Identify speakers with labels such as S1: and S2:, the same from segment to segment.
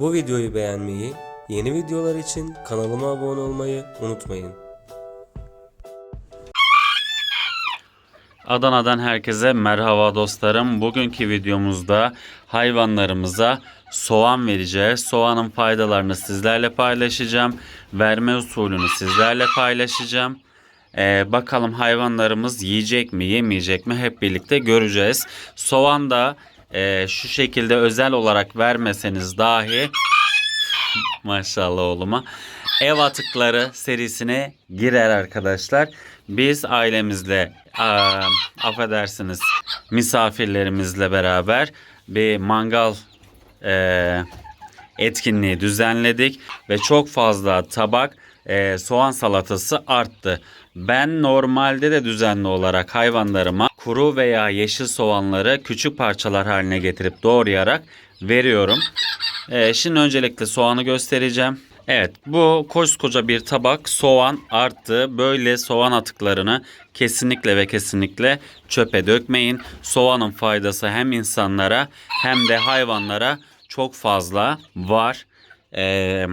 S1: Bu videoyu beğenmeyi, yeni videolar için kanalıma abone olmayı unutmayın.
S2: Adana'dan herkese merhaba dostlarım. Bugünkü videomuzda hayvanlarımıza soğan vereceğiz. Soğanın faydalarını sizlerle paylaşacağım. Verme usulünü sizlerle paylaşacağım. Ee, bakalım hayvanlarımız yiyecek mi yemeyecek mi hep birlikte göreceğiz. Soğan da e, şu şekilde özel olarak vermeseniz dahi Maşallah oğluma. Ev atıkları serisine girer arkadaşlar. Biz ailemizle aa, affedersiniz misafirlerimizle beraber bir mangal e, etkinliği düzenledik ve çok fazla tabak e, soğan salatası arttı. Ben normalde de düzenli olarak hayvanlarıma kuru veya yeşil soğanları küçük parçalar haline getirip doğrayarak veriyorum. Ee, şimdi öncelikle soğanı göstereceğim. Evet bu koskoca bir tabak soğan arttı. Böyle soğan atıklarını kesinlikle ve kesinlikle çöpe dökmeyin. Soğanın faydası hem insanlara hem de hayvanlara çok fazla var. Ee,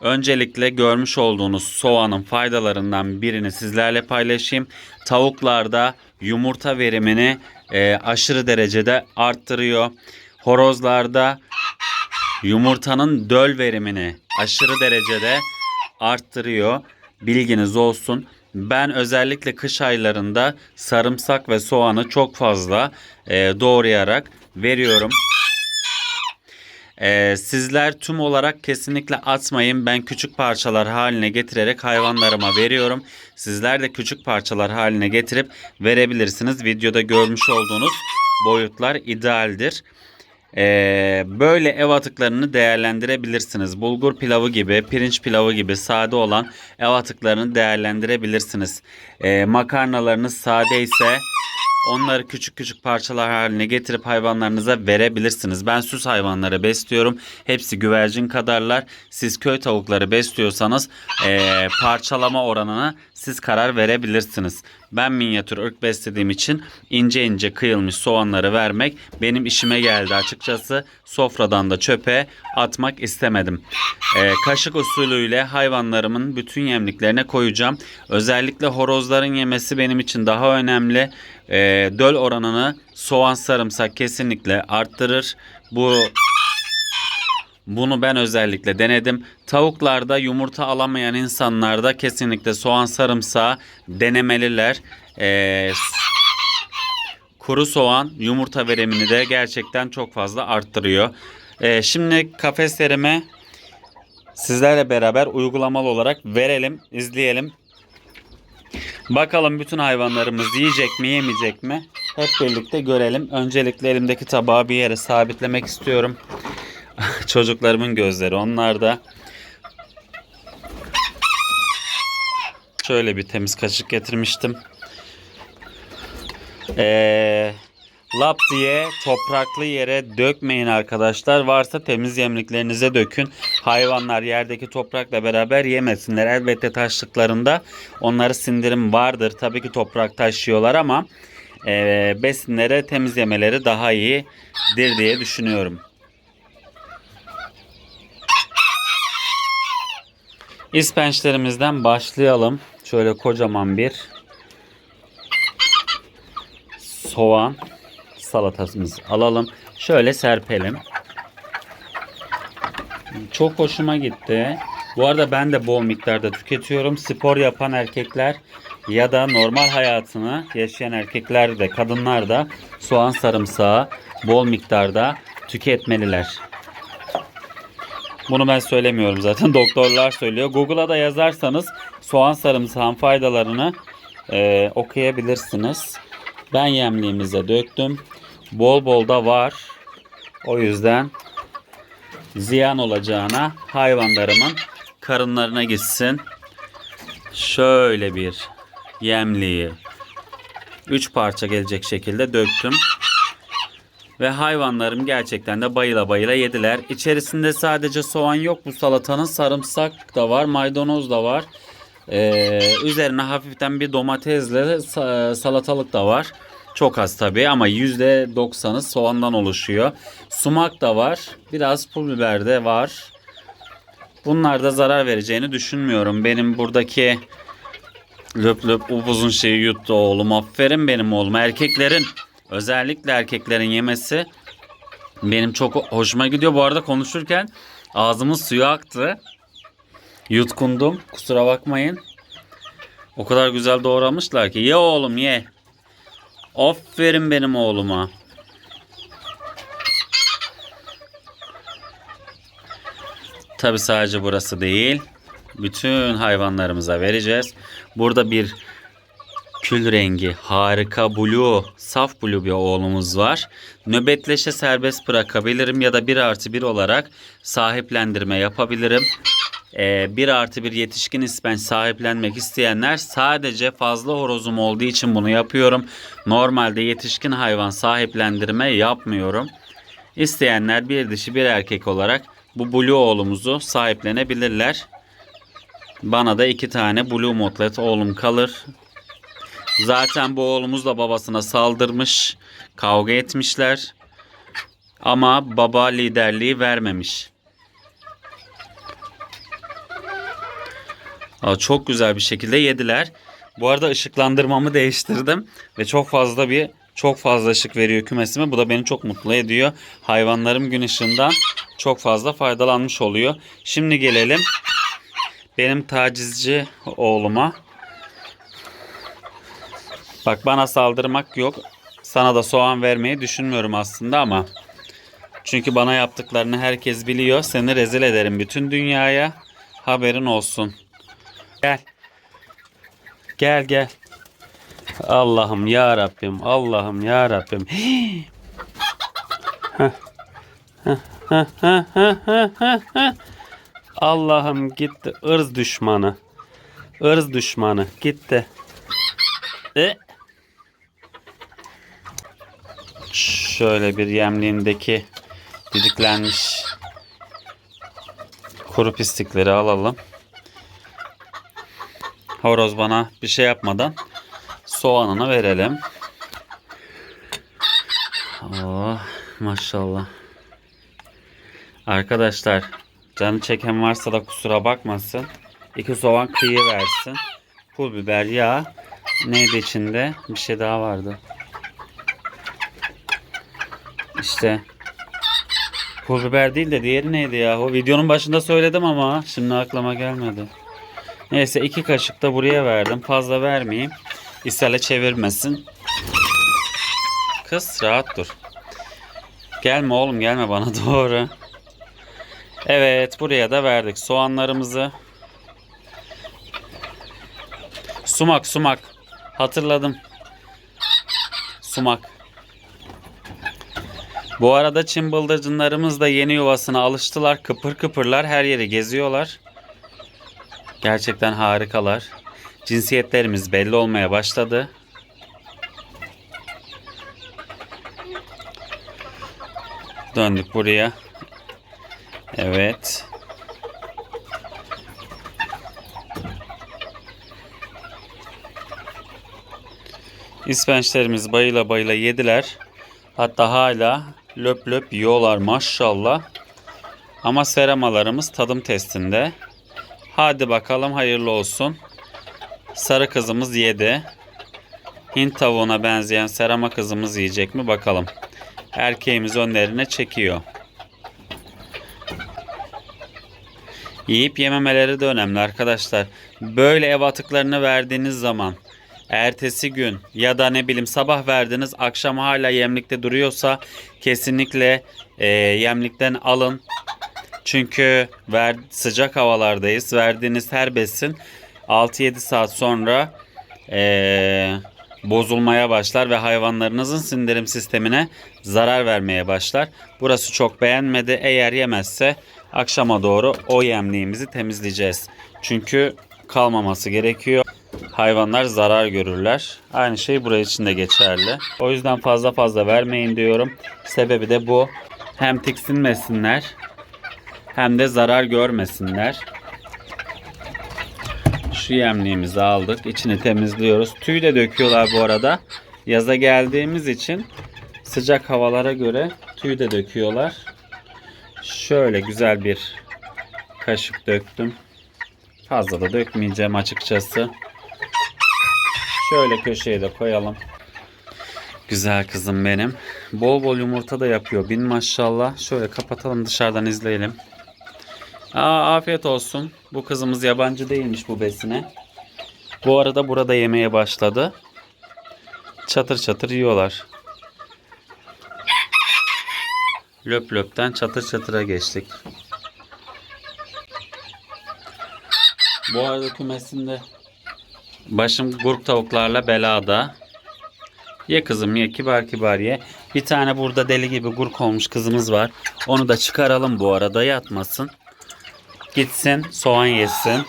S2: Öncelikle görmüş olduğunuz soğanın faydalarından birini sizlerle paylaşayım. Tavuklarda yumurta verimini e, aşırı derecede arttırıyor. Horozlarda yumurtanın döl verimini aşırı derecede arttırıyor. Bilginiz olsun. Ben özellikle kış aylarında sarımsak ve soğanı çok fazla e, doğrayarak veriyorum. Ee, sizler tüm olarak kesinlikle atmayın. Ben küçük parçalar haline getirerek hayvanlarıma veriyorum. Sizler de küçük parçalar haline getirip verebilirsiniz. Videoda görmüş olduğunuz boyutlar idealdir. Ee, böyle ev atıklarını değerlendirebilirsiniz. Bulgur pilavı gibi, pirinç pilavı gibi sade olan ev atıklarını değerlendirebilirsiniz. Ee, makarnalarınız sade ise Onları küçük küçük parçalar haline getirip hayvanlarınıza verebilirsiniz. Ben süs hayvanları besliyorum. Hepsi güvercin kadarlar. Siz köy tavukları besliyorsanız eee, parçalama oranına siz karar verebilirsiniz. Ben minyatür ırk beslediğim için ince ince kıyılmış soğanları vermek benim işime geldi açıkçası. Sofradan da çöpe atmak istemedim. Eee, kaşık usulüyle hayvanlarımın bütün yemliklerine koyacağım. Özellikle horozların yemesi benim için daha önemli. Eee, döl oranını soğan sarımsak kesinlikle arttırır. Bu bunu ben özellikle denedim. Tavuklarda yumurta alamayan insanlarda kesinlikle soğan sarımsağı denemeliler. Ee, kuru soğan yumurta verimini de gerçekten çok fazla arttırıyor. Ee, şimdi kafeslerime sizlerle beraber uygulamalı olarak verelim, izleyelim. Bakalım bütün hayvanlarımız yiyecek mi yemeyecek mi? Hep birlikte görelim. Öncelikle elimdeki tabağı bir yere sabitlemek istiyorum. Çocuklarımın gözleri onlar da. Şöyle bir temiz kaşık getirmiştim. Ee, lap diye topraklı yere dökmeyin arkadaşlar. Varsa temiz yemliklerinize dökün. Hayvanlar yerdeki toprakla beraber yemesinler. Elbette taşlıklarında onları sindirim vardır. Tabii ki toprak taşıyorlar ama ee, besinlere temiz yemeleri daha iyidir diye düşünüyorum. İspençlerimizden başlayalım. Şöyle kocaman bir soğan salatamızı alalım. Şöyle serpelim. Çok hoşuma gitti. Bu arada ben de bol miktarda tüketiyorum. Spor yapan erkekler ya da normal hayatını yaşayan erkekler de kadınlar da soğan sarımsağı bol miktarda tüketmeliler. Bunu ben söylemiyorum zaten doktorlar söylüyor. Google'a da yazarsanız soğan sarımsağın faydalarını e, okuyabilirsiniz. Ben yemliğimize döktüm. Bol bol da var. O yüzden ziyan olacağına hayvanlarımın karınlarına gitsin. Şöyle bir yemliği 3 parça gelecek şekilde döktüm. Ve hayvanlarım gerçekten de bayıla bayıla yediler. İçerisinde sadece soğan yok bu salatanın. Sarımsak da var, maydanoz da var. Ee, üzerine hafiften bir domatesle sa- salatalık da var. Çok az tabii ama %90'ı soğandan oluşuyor. Sumak da var. Biraz pul biber de var. Bunlar da zarar vereceğini düşünmüyorum. Benim buradaki löp löp upuzun şeyi yuttu oğlum. Aferin benim oğlum. Erkeklerin özellikle erkeklerin yemesi benim çok hoşuma gidiyor. Bu arada konuşurken ağzımın suyu aktı. Yutkundum. Kusura bakmayın. O kadar güzel doğramışlar ki. Ye oğlum ye. Aferin benim oğluma. Tabi sadece burası değil. Bütün hayvanlarımıza vereceğiz. Burada bir kül rengi harika blue, saf blue bir oğlumuz var. Nöbetleşe serbest bırakabilirim ya da 1 artı 1 olarak sahiplendirme yapabilirim. Ee, 1 artı 1 yetişkin ispen sahiplenmek isteyenler sadece fazla horozum olduğu için bunu yapıyorum. Normalde yetişkin hayvan sahiplendirme yapmıyorum. İsteyenler bir dişi bir erkek olarak bu blue oğlumuzu sahiplenebilirler. Bana da iki tane blue motlet oğlum kalır. Zaten bu oğlumuz da babasına saldırmış. Kavga etmişler. Ama baba liderliği vermemiş. Aa, çok güzel bir şekilde yediler. Bu arada ışıklandırmamı değiştirdim ve çok fazla bir çok fazla ışık veriyor kümesime. Bu da beni çok mutlu ediyor. Hayvanlarım gün ışığından çok fazla faydalanmış oluyor. Şimdi gelelim benim tacizci oğluma. Bak bana saldırmak yok. Sana da soğan vermeyi düşünmüyorum aslında ama. Çünkü bana yaptıklarını herkes biliyor. Seni rezil ederim bütün dünyaya. Haberin olsun. Gel. Gel gel. Allah'ım ya Rabbim. Allah'ım ya Rabbim. Allah'ım gitti ırz düşmanı. Irz düşmanı gitti. E? Şöyle bir yemliğindeki didiklenmiş kuru pislikleri alalım. Horoz bana bir şey yapmadan soğanını verelim. Oh maşallah. Arkadaşlar canı çeken varsa da kusura bakmasın. İki soğan kıyı versin. Pul biber yağ. Neydi içinde? Bir şey daha vardı. İşte pul biber değil de diğeri neydi ya? O videonun başında söyledim ama şimdi aklıma gelmedi. Neyse iki kaşık da buraya verdim. Fazla vermeyeyim. İshale çevirmesin. Kız rahat dur. Gelme oğlum gelme bana doğru. Evet buraya da verdik soğanlarımızı. Sumak sumak. Hatırladım. Sumak. Bu arada çim bıldırcınlarımız da yeni yuvasına alıştılar. Kıpır kıpırlar her yeri geziyorlar. Gerçekten harikalar. Cinsiyetlerimiz belli olmaya başladı. Döndük buraya. Evet. İspençlerimiz bayıla bayıla yediler. Hatta hala löp löp yiyorlar maşallah. Ama seramalarımız tadım testinde. Hadi bakalım hayırlı olsun. Sarı kızımız yedi. Hint tavuğuna benzeyen serama kızımız yiyecek mi bakalım. Erkeğimiz önlerine çekiyor. Yiyip yememeleri de önemli arkadaşlar. Böyle ev atıklarını verdiğiniz zaman ertesi gün ya da ne bileyim sabah verdiniz akşam hala yemlikte duruyorsa kesinlikle e, yemlikten alın. Çünkü ver, sıcak havalardayız. Verdiğiniz her besin 6-7 saat sonra e, bozulmaya başlar ve hayvanlarınızın sindirim sistemine zarar vermeye başlar. Burası çok beğenmedi. Eğer yemezse akşama doğru o yemliğimizi temizleyeceğiz. Çünkü kalmaması gerekiyor. Hayvanlar zarar görürler. Aynı şey buraya için de geçerli. O yüzden fazla fazla vermeyin diyorum. Sebebi de bu. Hem tiksinmesinler hem de zarar görmesinler. Şu yemliğimizi aldık. İçini temizliyoruz. Tüy de döküyorlar bu arada. Yaza geldiğimiz için sıcak havalara göre tüy de döküyorlar. Şöyle güzel bir kaşık döktüm. Fazla da dökmeyeceğim açıkçası. Şöyle köşeye de koyalım. Güzel kızım benim. Bol bol yumurta da yapıyor. Bin maşallah. Şöyle kapatalım dışarıdan izleyelim. Aa, afiyet olsun. Bu kızımız yabancı değilmiş bu besine. Bu arada burada yemeye başladı. Çatır çatır yiyorlar. Löp löpten çatır çatıra geçtik. Bu arada kümesinde başım gurk tavuklarla belada. Ye kızım ye kibar kibar ye. Bir tane burada deli gibi gurk olmuş kızımız var. Onu da çıkaralım bu arada yatmasın. Gitsin soğan yesin.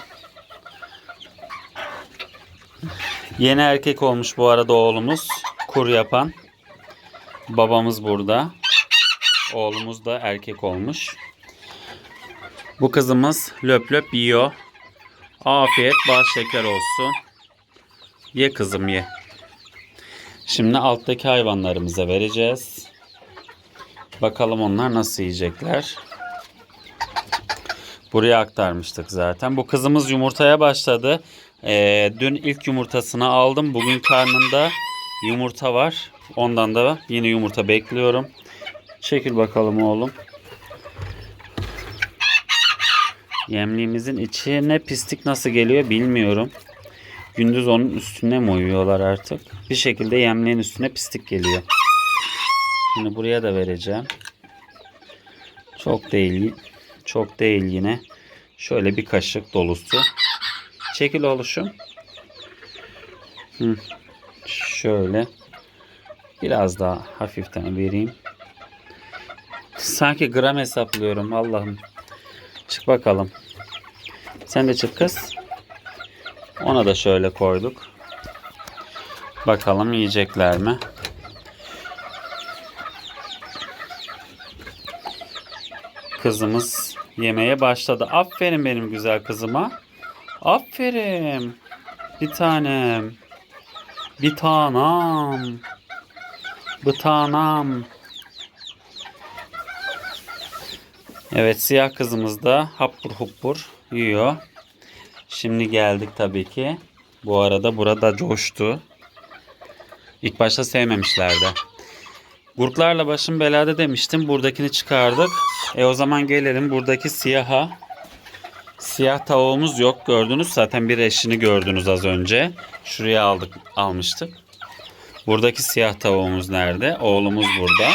S2: Yeni erkek olmuş bu arada oğlumuz. Kur yapan. Babamız burada. Oğlumuz da erkek olmuş. Bu kızımız löp löp yiyor. Afiyet bal şeker olsun. Ye kızım ye. Şimdi alttaki hayvanlarımıza vereceğiz. Bakalım onlar nasıl yiyecekler. Buraya aktarmıştık zaten. Bu kızımız yumurtaya başladı. Ee, dün ilk yumurtasını aldım. Bugün karnında yumurta var. Ondan da yeni yumurta bekliyorum. Çekil bakalım oğlum. Yemliğimizin içine pislik nasıl geliyor bilmiyorum. Gündüz onun üstüne mi uyuyorlar artık? Bir şekilde yemliğin üstüne pislik geliyor. Şimdi buraya da vereceğim. Çok değil. Çok değil yine. Şöyle bir kaşık dolusu. Çekil oluşum. Şöyle. Biraz daha hafiften vereyim. Sanki gram hesaplıyorum Allah'ım. Çık bakalım. Sen de çık kız. Ona da şöyle koyduk. Bakalım yiyecekler mi? Kızımız yemeye başladı. Aferin benim güzel kızıma. Aferin. Bir tanem. Bir tanem. Bir tanem. Evet siyah kızımız da hapur hupur yiyor. Şimdi geldik tabii ki. Bu arada burada coştu. İlk başta sevmemişlerdi. Gurklarla başım belada demiştim. Buradakini çıkardık. E o zaman gelelim buradaki siyaha. Siyah tavuğumuz yok gördünüz. Zaten bir eşini gördünüz az önce. Şuraya aldık almıştık. Buradaki siyah tavuğumuz nerede? Oğlumuz burada.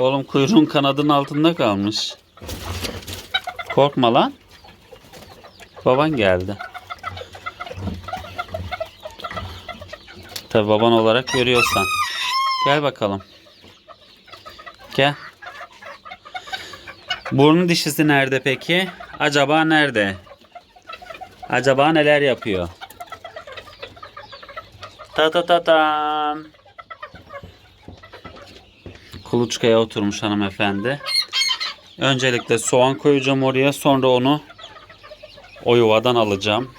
S2: Oğlum kuyruğun kanadının altında kalmış. Korkma lan. Baban geldi. Tabi baban olarak görüyorsan. Gel bakalım. Gel. Burun dişisi nerede peki? Acaba nerede? Acaba neler yapıyor? Ta ta ta tam. Kuluçkaya oturmuş hanımefendi. Öncelikle soğan koyacağım oraya. Sonra onu o yuvadan alacağım.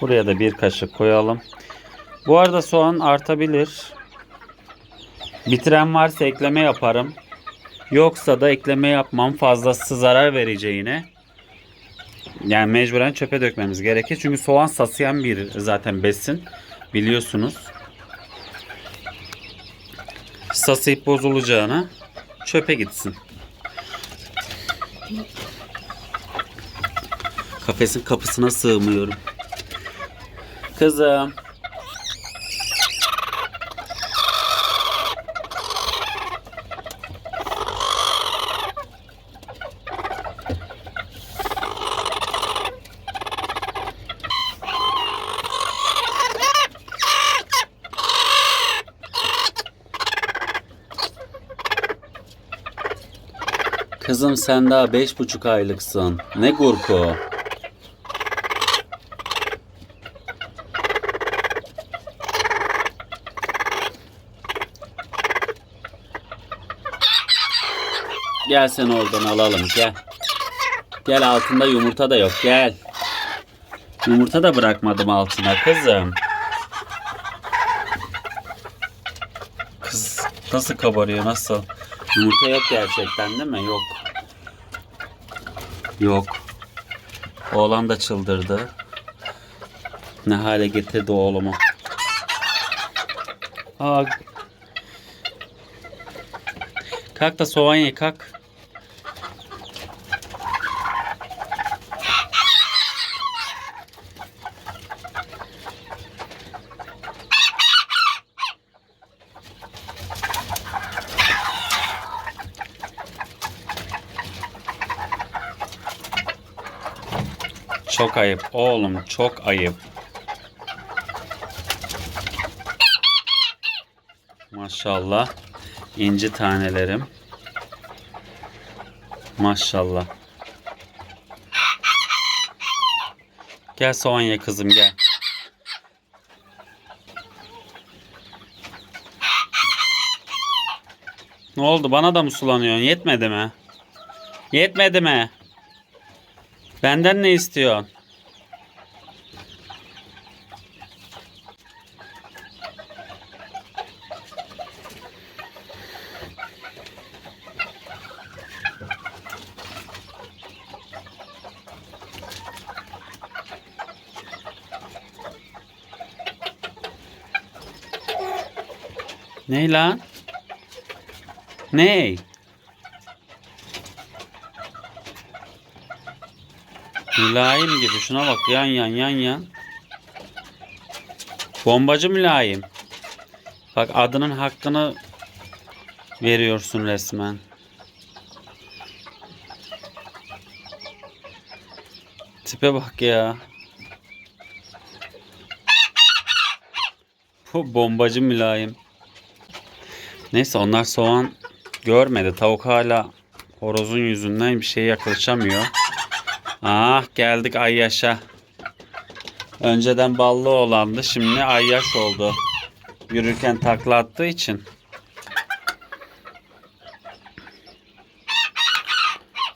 S2: Buraya da bir kaşık koyalım. Bu arada soğan artabilir. Bitiren varsa ekleme yaparım. Yoksa da ekleme yapmam fazlası zarar vereceğine. Yani mecburen çöpe dökmemiz gerekir. Çünkü soğan sasayan bir zaten besin. Biliyorsunuz. Sasayıp bozulacağına çöpe gitsin. Kafesin kapısına sığmıyorum. Kızım. Kızım sen daha beş buçuk aylıksın. Ne gurku? Gel sen oradan alalım gel. Gel altında yumurta da yok gel. Yumurta da bırakmadım altına kızım. Nasıl kabarıyor nasıl? Yumurta yok gerçekten değil mi? Yok. Yok. Oğlan da çıldırdı. Ne hale getirdi oğlumu. Aa. Kalk da soğan ye kalk. Çok ayıp oğlum çok ayıp. Maşallah. İnci tanelerim. Maşallah. Gel soğan ye kızım gel. Ne oldu bana da mı sulanıyorsun? Yetmedi mi? Yetmedi mi? Benden ne istiyorsun? Ney lan? Ney? Mülayim gibi şuna bak yan yan yan yan. Bombacı mülayim. Bak adının hakkını veriyorsun resmen. Tipe bak ya. Bu bombacı mülayim. Neyse onlar soğan görmedi. Tavuk hala horozun yüzünden bir şeye yaklaşamıyor. Ah geldik Ayyaş'a. Önceden ballı olandı. Şimdi Ayyaş oldu. Yürürken takla attığı için.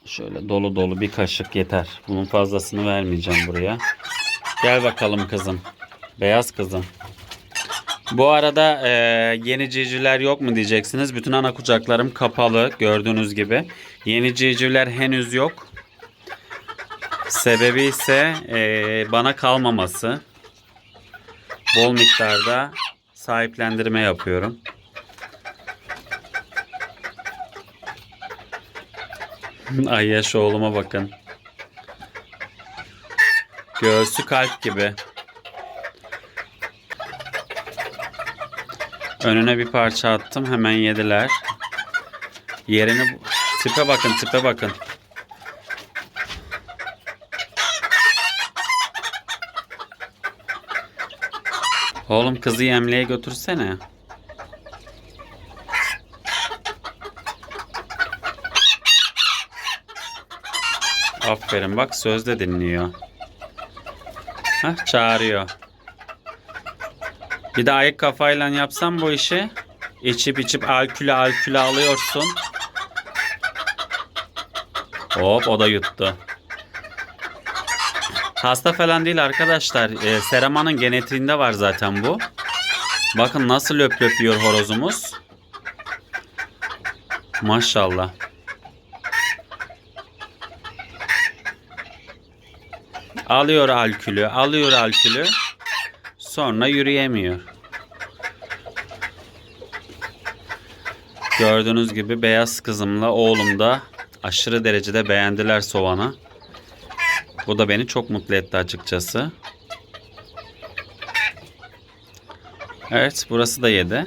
S2: Şöyle dolu dolu bir kaşık yeter. Bunun fazlasını vermeyeceğim buraya. Gel bakalım kızım. Beyaz kızım. Bu arada e, yeni civcivler yok mu diyeceksiniz. Bütün ana kucaklarım kapalı gördüğünüz gibi. Yeni civcivler henüz yok. Sebebi ise e, bana kalmaması. Bol miktarda sahiplendirme yapıyorum. Ay yaş oğluma bakın. Göğsü kalp gibi. Önüne bir parça attım. Hemen yediler. Yerini... Tipe bakın tipe bakın. Oğlum kızı yemliğe götürsene. Aferin bak sözde dinliyor. Hah çağırıyor. Bir de ayık kafayla yapsam bu işi. İçip içip alkülü alkülü alıyorsun. Hop o da yuttu. Hasta falan değil arkadaşlar. Ee, Seraman'ın genetiğinde var zaten bu. Bakın nasıl löp löp yiyor horozumuz. Maşallah. Alıyor alkülü, alıyor alkülü. Sonra yürüyemiyor. Gördüğünüz gibi beyaz kızımla oğlum da aşırı derecede beğendiler soğanı. Bu da beni çok mutlu etti açıkçası. Evet burası da yedi.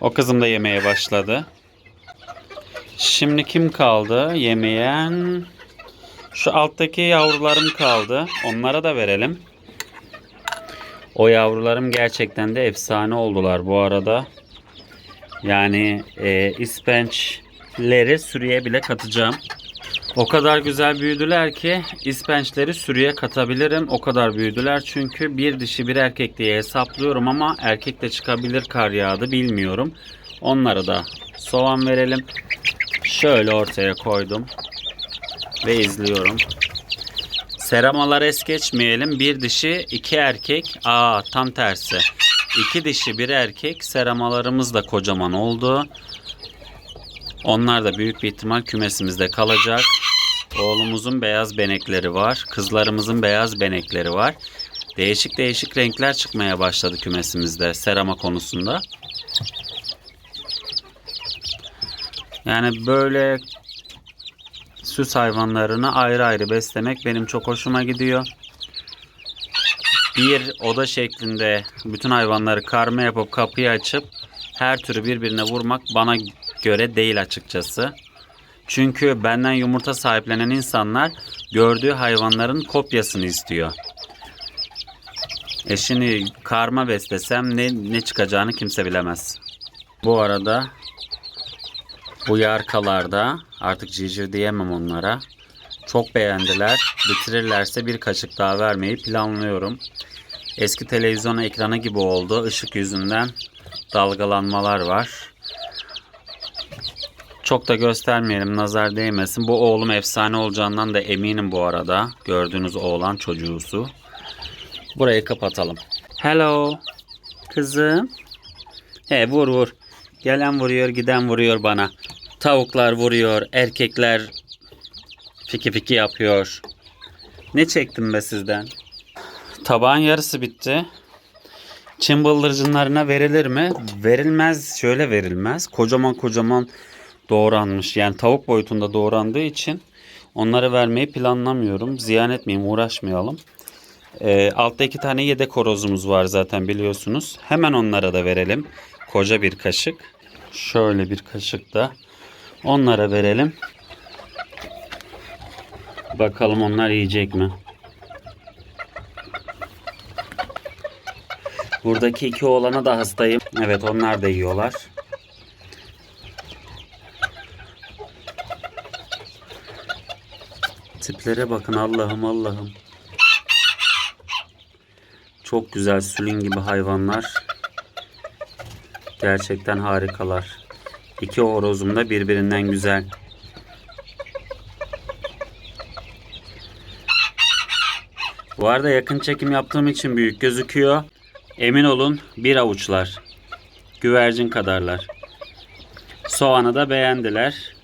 S2: O kızım da yemeye başladı. Şimdi kim kaldı yemeyen? Şu alttaki yavrularım kaldı. Onlara da verelim. O yavrularım gerçekten de efsane oldular bu arada. Yani e, ispençleri sürüye bile katacağım. O kadar güzel büyüdüler ki ispençleri sürüye katabilirim. O kadar büyüdüler çünkü bir dişi bir erkek diye hesaplıyorum ama erkek de çıkabilir kar yağdı bilmiyorum. Onlara da soğan verelim. Şöyle ortaya koydum ve izliyorum. Seramalar es geçmeyelim. Bir dişi, iki erkek. Aa tam tersi. iki dişi bir erkek seramalarımız da kocaman oldu. Onlar da büyük bir ihtimal kümesimizde kalacak. Oğlumuzun beyaz benekleri var. Kızlarımızın beyaz benekleri var. Değişik değişik renkler çıkmaya başladı kümesimizde serama konusunda. Yani böyle süs hayvanlarını ayrı ayrı beslemek benim çok hoşuma gidiyor. Bir oda şeklinde bütün hayvanları karma yapıp kapıyı açıp her türü birbirine vurmak bana göre değil açıkçası. Çünkü benden yumurta sahiplenen insanlar gördüğü hayvanların kopyasını istiyor. E şimdi karma beslesem ne, ne çıkacağını kimse bilemez. Bu arada bu yarkalarda artık civciv diyemem onlara. Çok beğendiler. Bitirirlerse bir kaşık daha vermeyi planlıyorum. Eski televizyon ekranı gibi oldu. Işık yüzünden dalgalanmalar var. Çok da göstermeyelim nazar değmesin. Bu oğlum efsane olacağından da eminim bu arada. Gördüğünüz oğlan çocuğusu. Burayı kapatalım. Hello. Kızım. He vur vur. Gelen vuruyor giden vuruyor bana. Tavuklar vuruyor. Erkekler fiki fiki yapıyor. Ne çektim be sizden? Tabağın yarısı bitti. Çin bıldırcınlarına verilir mi? Verilmez. Şöyle verilmez. Kocaman kocaman doğranmış. Yani tavuk boyutunda doğrandığı için onları vermeyi planlamıyorum. Ziyan etmeyeyim, uğraşmayalım. Ee, altta iki tane yedek horozumuz var zaten biliyorsunuz. Hemen onlara da verelim. Koca bir kaşık. Şöyle bir kaşık da onlara verelim. Bakalım onlar yiyecek mi? Buradaki iki oğlana da hastayım. Evet onlar da yiyorlar. Tiplere bakın Allah'ım Allah'ım. Çok güzel sülün gibi hayvanlar. Gerçekten harikalar. İki horozum da birbirinden güzel. Bu arada yakın çekim yaptığım için büyük gözüküyor. Emin olun bir avuçlar. Güvercin kadarlar. Soğanı da beğendiler.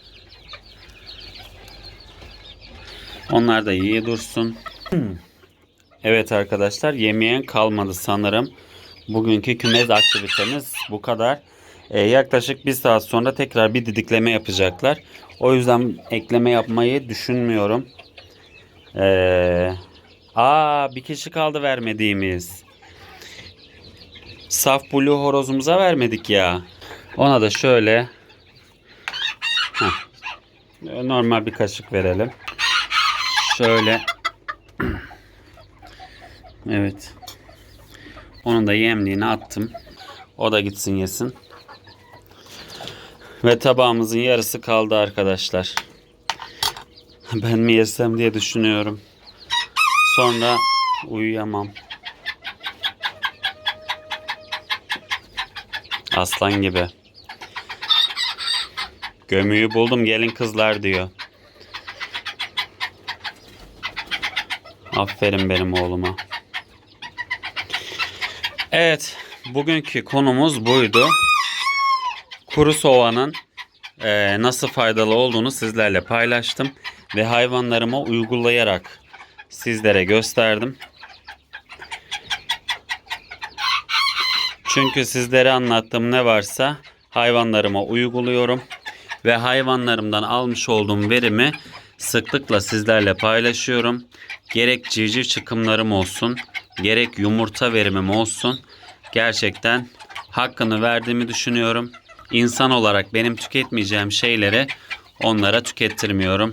S2: Onlar da iyi dursun. Evet arkadaşlar yemeyen kalmadı sanırım. Bugünkü kümes aktivitemiz bu kadar. Ee, yaklaşık bir saat sonra tekrar bir didikleme yapacaklar. O yüzden ekleme yapmayı düşünmüyorum. Ee, aa bir kişi kaldı vermediğimiz. Saf blue horozumuza vermedik ya. Ona da şöyle Heh. normal bir kaşık verelim. Şöyle Evet. Onun da yemliğini attım. O da gitsin yesin. Ve tabağımızın yarısı kaldı arkadaşlar. Ben mi yesem diye düşünüyorum. Sonra uyuyamam. Aslan gibi. Gömüyü buldum gelin kızlar diyor. Aferin benim oğluma. Evet, bugünkü konumuz buydu. Kuru soğanın eee, nasıl faydalı olduğunu sizlerle paylaştım ve hayvanlarıma uygulayarak sizlere gösterdim. Çünkü sizlere anlattığım ne varsa hayvanlarıma uyguluyorum ve hayvanlarımdan almış olduğum verimi sıklıkla sizlerle paylaşıyorum. Gerek civciv çıkımlarım olsun, gerek yumurta verimim olsun. Gerçekten hakkını verdiğimi düşünüyorum. İnsan olarak benim tüketmeyeceğim şeyleri onlara tükettirmiyorum.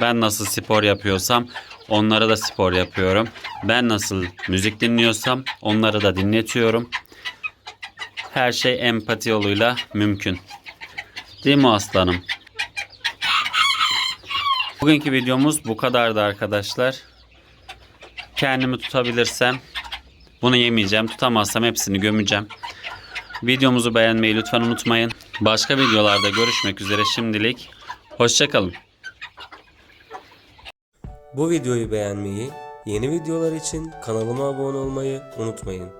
S2: Ben nasıl spor yapıyorsam onlara da spor yapıyorum. Ben nasıl müzik dinliyorsam onları da dinletiyorum. Her şey empati yoluyla mümkün. Değil mi aslanım? Bugünkü videomuz bu kadardı arkadaşlar. Kendimi tutabilirsem bunu yemeyeceğim. Tutamazsam hepsini gömeceğim. Videomuzu beğenmeyi lütfen unutmayın. Başka videolarda görüşmek üzere şimdilik. Hoşçakalın.
S1: Bu videoyu beğenmeyi, yeni videolar için kanalıma abone olmayı unutmayın.